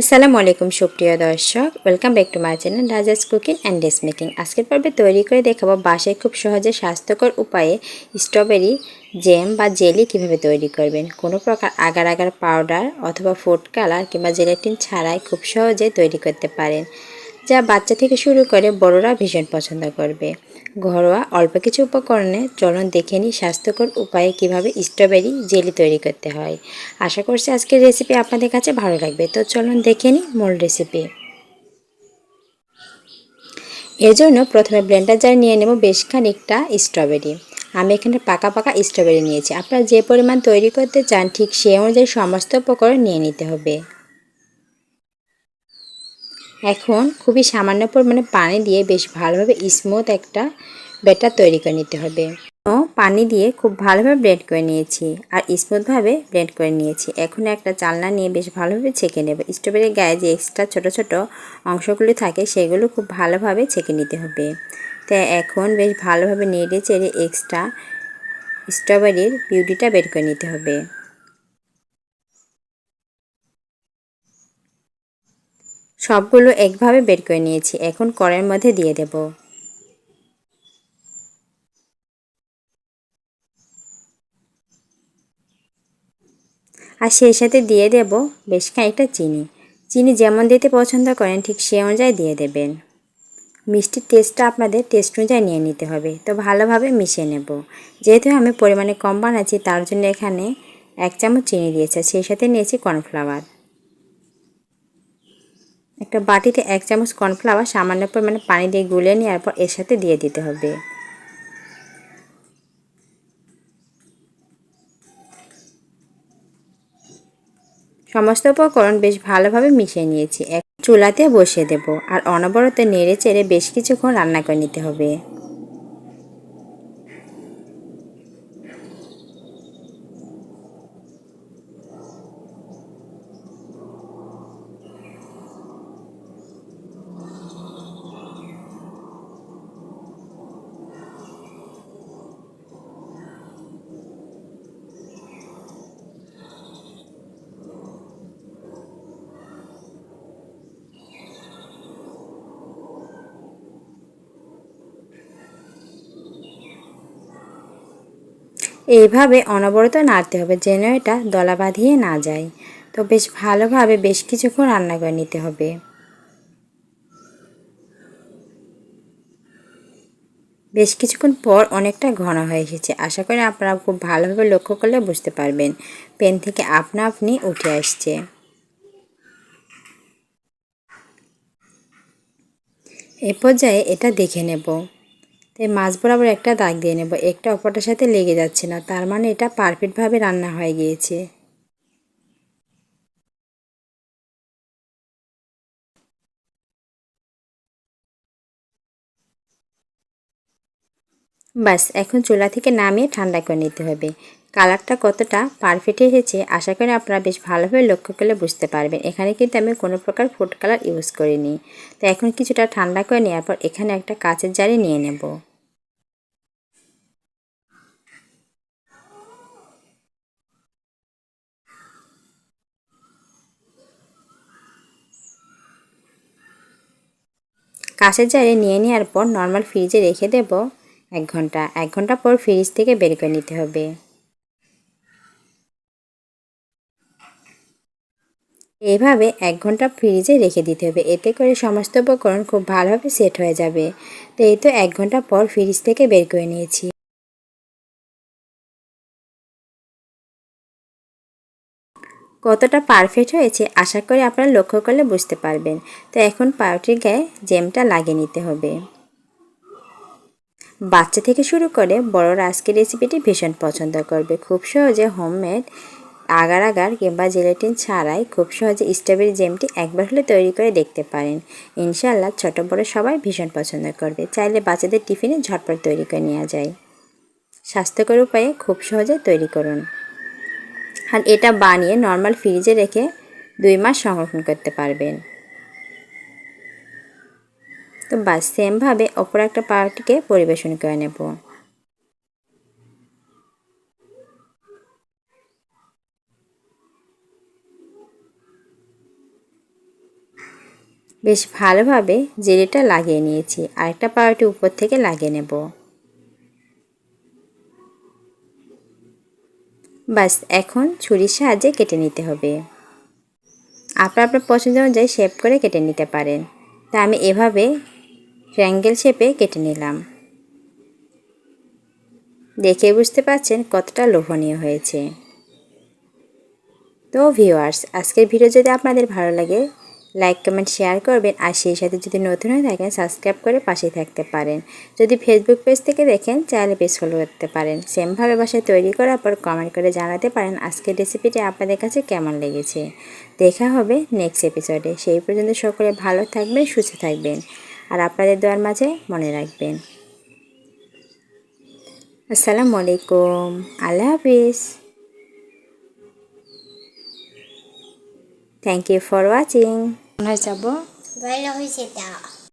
আসসালামু আলাইকুম, সুপ্রিয় দর্শক। Welcome back to my channel Raja's cooking and dress making আজকের পর্বে তৈরি করে দেখাবো বাসায় খুব সহজে স্বাস্থ্যকর উপায়ে স্ট্রবেরি জ্যাম বা জেলি কীভাবে তৈরি করবেন। কোনো প্রকার আগার আগার পাউডার অথবা ফুড কালার কিংবা জেলেটিন ছাড়াই খুব সহজে তৈরি করতে পারেন, যা বাচ্চা থেকে শুরু করে বড়রা ভীষণ পছন্দ করবে। ঘরোয়া অল্প কিছু উপকরণে চলন দেখে নিই স্বাস্থ্যকর উপায়ে কীভাবে স্ট্রবেরি জেলি তৈরি করতে হয়। আশা করছি আজকের রেসিপি আপনাদের কাছে ভালো লাগবে। তো চলুন দেখে নিই মূল রেসিপি এর জন্য প্রথমে ব্লেন্ডার জার নিয়ে নেব বেশ খানিকটা স্ট্রবেরি আমি এখানে পাকা পাকা স্ট্রবেরি নিয়েছি। আপনারা যে পরিমাণ তৈরি করতে চান ঠিক সেই অনুযায়ী সমস্ত উপকরণ নিয়ে নিতে হবে। এখন খুবই সামান্য পরিমাণে পানি দিয়ে বেশ ভালোভাবে স্মুথ একটা ব্যাটার তৈরি করে নিতে হবে। ও, পানি দিয়ে খুব ভালোভাবে ব্লেন্ড করে নিয়েছি আর স্মুথভাবে ব্লেন্ড করে নিয়েছি। এখন একটা চালনা নিয়ে বেশ ভালোভাবে ছেঁকে নেব। স্ট্রবেরির গায়ে যে এক্সট্রা ছোট ছোট অংশগুলি থাকে, সেগুলো খুব ভালোভাবে ছেঁকে নিতে হবে। তাই এখন বেশ ভালোভাবে নেড়ে চেড়ে এক্সট্রা স্ট্রবেরির বিউটিটা বের করে নিতে হবে। সবগুলো একভাবে বের করে নিয়েছি। এখন কড়াইয়ের মধ্যে দিয়ে দেব। আর সেই সাথে দিয়ে দেব বেশ খানিকটা চিনি। চিনি যেমন দিতে পছন্দ করেন, ঠিক সে অনুযায়ী দিয়ে দেবেন। মিষ্টির টেস্টটা আপনাদের টেস্ট অনুযায়ী নিয়ে নিতে হবে। তো ভালোভাবে মিশিয়ে নেব। যেহেতু আমি পরিমাণে কম বানাচ্ছি, তার জন্য এখানে এক চামচ চিনি দিয়েছে সেই সাথে নিয়েছি কর্নফ্লাওয়ার। একটা বাটিতে এক চামচ কর্নফ্লাওয়ার সামান্য পরিমাণে পানি দিয়ে গুলে নেওয়ার পর এর সাথে দিয়ে দিতে হবে। সমস্ত উপকরণ বেশ ভালোভাবে মিশিয়ে নিয়েছি। এক চুলাতে বসিয়ে দেব আর অনবরত নেড়ে চেড়ে বেশ কিছুক্ষণ রান্না করে নিতে হবে। এইভাবে অনবরত নাড়তে হবে যেন এটা দলা বাঁধিয়ে না যায়। তো বেশ ভালোভাবে বেশ কিছুক্ষণ রান্না করে নিতে হবে। বেশ কিছুক্ষণ পর অনেকটা ঘন হয়ে এসেছে। আশা করি আপনারা খুব ভালোভাবে লক্ষ্য করলে বুঝতে পারবেন। পেন থেকে আপনা আপনি উঠে আসছে। এ পর্যায়ে এটা দেখে নেব। তাই মাছ বরাবর একটা দাগ দিয়ে নেব, একটা অপরটার সাথে লেগে যাচ্ছে না, তার মানে এটা পারফেক্টভাবে রান্না হয়ে গিয়েছে। বাস এখন চুলা থেকে নামিয়ে ঠান্ডা করে নিতে হবে। কালারটা কতটা পারফেক্ট এসেছে, আশা করি আপনারা বেশ ভালোভাবে লক্ষ্য করলে বুঝতে পারবেন। এখানে কিন্তু আমি কোনো প্রকার ফুড কালার ইউজ করিনি। তো এখন কিছুটা ঠান্ডা করে নেওয়ার পর এখানে একটা কাঁচের জারে নিয়ে নেব। কাঁচের জারে নিয়ে নেওয়ার পর নর্মাল ফ্রিজে রেখে দেব এক ঘণ্টা। এক ঘণ্টা পর ফ্রিজ থেকে বের করে নিতে হবে। এভাবে এক ঘণ্টা ফ্রিজে রেখে দিতে হবে। এতে করে সমস্ত উপকরণ খুব ভালোভাবে সেট হয়ে যাবে। তো এই তো এক ঘণ্টা পর ফ্রিজ থেকে বের করে নিয়েছি। কতটা পারফেক্ট হয়েছে আশা করি আপনারা লক্ষ্য করলে বুঝতে পারবেন। তো এখন পাউটির গায়ে জেমটা লাগিয়ে নিতে হবে। বাচ্চা থেকে শুরু করে বড়রা আজকের রেসিপিটি ভীষণ পছন্দ করবে। খুব সহজে হোমমেড আগার আগার কিংবা জেলেটিন ছাড়াই খুব সহজে স্ট্রবেরি জেমটি একবার হলে তৈরি করে দেখতে পারেন। ইনশাল্লাহ ছোট বড় সবাই ভীষণ পছন্দ করবে। চাইলে বাচ্চাদের টিফিনে ঝটপট তৈরি করে নেওয়া যায়। স্বাস্থ্যকর উপায়ে খুব সহজে তৈরি করুন। আর এটা বানিয়ে নর্মাল ফ্রিজে রেখে দুই মাস সংরক্ষণ করতে পারবেন। তো বাস সেমভাবে অপর একটা পাউটিকে পরিবেশন করে নেব। বেশ ভালোভাবে জেলিটা লাগিয়ে নিয়েছি। আরেকটা পাউরুটি উপর থেকে লাগিয়ে নেব। বাস, এখন ছুরির সাহায্যে কেটে নিতে হবে। আপনার আপনার পছন্দ অনুযায়ী শেপ করে কেটে নিতে পারেন। তা আমি এভাবে ট্র্যাঙ্গেল শেপে কেটে নিলাম। দেখে বুঝতে পারছেন কতটা লোভনীয় হয়েছে। তো ভিউয়ার্স আজকের ভিডিও যদি আপনাদের ভালো লাগে লাইক কমেন্ট শেয়ার করবেন। আর সেই সাথে যদি নতুন হয়ে থাকেন সাবস্ক্রাইব করে পাশে থাকতে পারেন। যদি ফেসবুক পেজ থেকে দেখেন চাইলে পেজ ফলো করতে পারেন। সেমভাবে বাসায় তৈরি করার পর কমেন্ট করে জানাতে পারেন আজকের রেসিপিটি আপনাদের কাছে কেমন লেগেছে। দেখা হবে নেক্সট এপিসোডে সেই পর্যন্ত সকলে ভালো থাকবেন, সুস্থ থাকবেন। আর আপনাদের দোয়ার মাঝে মনে রাখবেন। আসসালামু আলাইকুম। আল্লাহ হাফিজ। থ্যাংক ইউ ফর ওয়াচিং যাব যাব? ভালো হয়েছে তা।